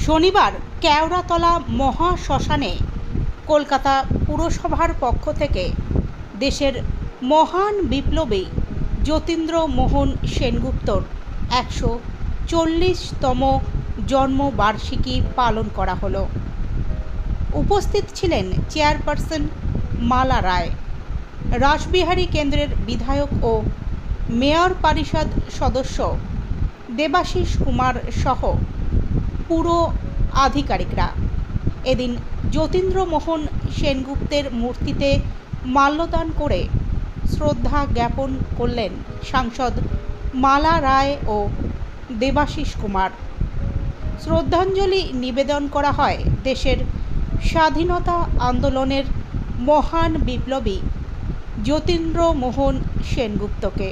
শনিবার কেওড়াতলা মহাশ্মশানে কলকাতা পুরসভার পক্ষ থেকে দেশের মহান বিপ্লবী যতীন্দ্র মোহন সেনগুপ্তর একশো চল্লিশতম জন্মবার্ষিকী পালন করা হলো। উপস্থিত ছিলেন চেয়ারপারসন মালা রায়, রাসবিহারী কেন্দ্রের বিধায়ক ও মেয়র পরিষদ সদস্য দেবাশিস কুমার সহ পুরো আধিকারিকরা। এদিন যতীন্দ্রমোহন সেনগুপ্তের মূর্তিতে মাল্যদান করে শ্রদ্ধা জ্ঞাপন করলেন সাংসদ মালা রায় ও দেবাশিস কুমার। শ্রদ্ধাঞ্জলি নিবেদন করা হয় দেশের স্বাধীনতা আন্দোলনের মহান বিপ্লবী যতীন্দ্র মোহন সেনগুপ্তকে।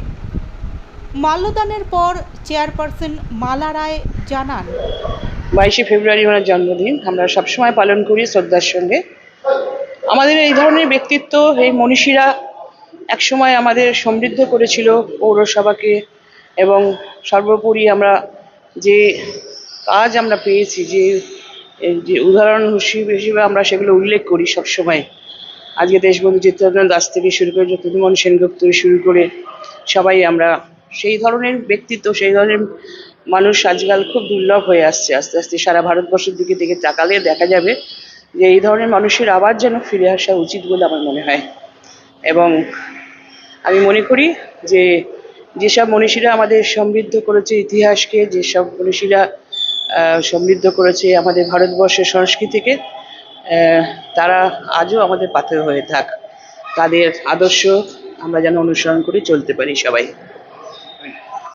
মাল্যদানের পর চেয়ারপারসন মালা রায় জানান বাইশে ফেব্রুয়ারি ওনার জন্মদিন। আমরা সবসময় পালন করি শ্রদ্ধার সঙ্গে। আমাদের এই ধরনের ব্যক্তিত্ব, এই মনীষীরা একসময় আমাদের সমৃদ্ধ করেছিল পৌরসভাকে এবং সর্বোপরি আমরা যে কাজ আমরা পেয়েছি, যে যে উদাহরণ হিসেবে আমরা সেগুলো উল্লেখ করি সবসময়। আজকে দেশবন্ধু চিত্তরঞ্জন দাস থেকে শুরু করে যতীন্দ্রমোহন সেনগুপ্ত শুরু করে সবাই আমরা সেই ধরনের ব্যক্তিত্ব, সেই ধরনের মানুষ আজকাল খুব দুর্লভ হয়ে আসছে, আস্তে আস্তে সারা ভারতবর্ষের দিকে দিকে তাকালে দেখা যাবে যে এই ধরনের মানুষের আবার যেন ফিরে আসা উচিত বলে আমার মনে হয়। এবং আমি মনে করি যে যেসব মনীষীরা আমাদের সমৃদ্ধ করেছে ইতিহাসকে, যেসব মনীষীরা সমৃদ্ধ করেছে আমাদের ভারতবর্ষের সংস্কৃতিকে তারা আজও আমাদের পাথর হয়ে থাক। তাদের আদর্শ আমরা যেন অনুসরণ করে চলতে পারি সবাই।